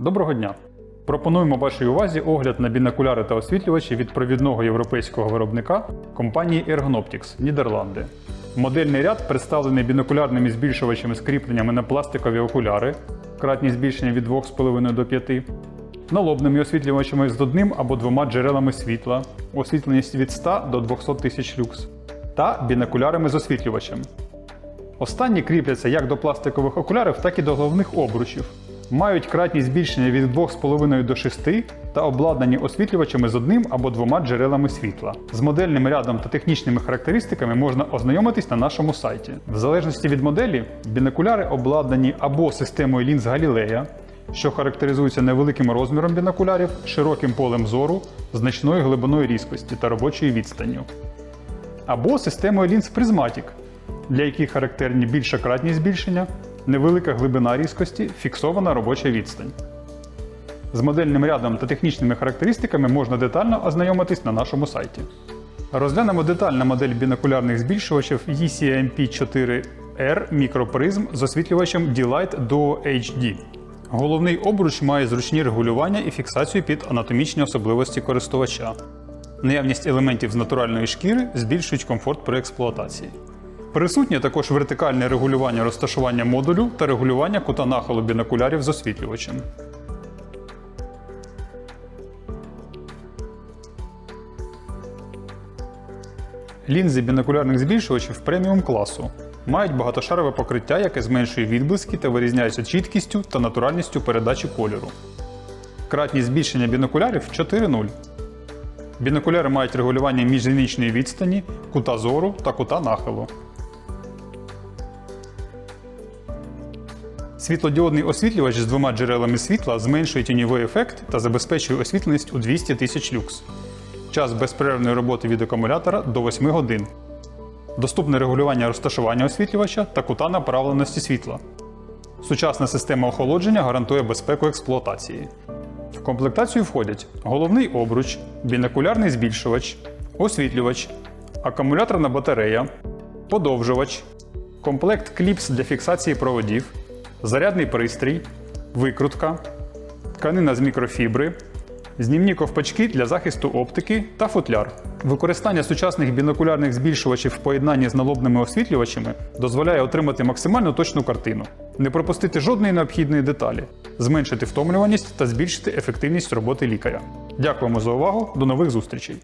Доброго дня! Пропонуємо вашій увазі огляд на бінокуляри та освітлювачі від провідного європейського виробника компанії Ergonoptics Нідерланди. Модельний ряд представлений бінокулярними збільшувачами з кріпленнями на пластикові окуляри, кратність збільшення від 2,5 до 5, налобними освітлювачами з одним або двома джерелами світла, освітленість від 100 до 200 тисяч люкс, та бінокулярами з освітлювачем. Останні кріпляться як до пластикових окулярів, так і до головних обручів. Мають кратність збільшення від 2,5 до 6 та обладнані освітлювачами з одним або двома джерелами світла. З модельним рядом та технічними характеристиками можна ознайомитись на нашому сайті. В залежності від моделі, бінокуляри обладнані або системою лінз Галілея, що характеризується невеликим розміром бінокулярів, широким полем зору, значною глибиною різкості та робочою відстанню або системою лінз Prismatic, для яких характерні більша кратність збільшення, невелика глибина різкості, фіксована робоча відстань. З модельним рядом та технічними характеристиками можна детально ознайомитись на нашому сайті. Розглянемо детально модель бінокулярних збільшувачів E ECMP4R мікропризм з освітлювачем D-Light Duo HD. Головний обруч має зручні регулювання і фіксацію під анатомічні особливості користувача. Наявність елементів з натуральної шкіри збільшують комфорт при експлуатації. Присутнє також вертикальне регулювання розташування модулю та регулювання кута нахилу бінокулярів з освітлювачем. Лінзи бінокулярних збільшувачів преміум класу мають багатошарове покриття, яке зменшує відблиски та вирізняється чіткістю та натуральністю передачі кольору. Кратність збільшення бінокулярів 4.0. Бінокуляри мають регулювання міжзенічної відстані, кута зору та кута нахилу. Світлодіодний освітлювач з двома джерелами світла зменшує тіньовий ефект та забезпечує освітленість у 200 тисяч люкс. Час безперервної роботи від акумулятора до 8 годин. Доступне регулювання розташування освітлювача та кута направленості світла. Сучасна система охолодження гарантує безпеку експлуатації. В комплектацію входять головний обруч, бінокулярний збільшувач, освітлювач, акумуляторна батарея, подовжувач, комплект кліпс для фіксації проводів, зарядний пристрій, викрутка, тканина з мікрофібри, знімні ковпачки для захисту оптики та футляр. Використання сучасних бінокулярних збільшувачів в поєднанні з налобними освітлювачами дозволяє отримати максимально точну картину, не пропустити жодної необхідної деталі, зменшити втомлюваність та збільшити ефективність роботи лікаря. Дякуємо за увагу, до нових зустрічей!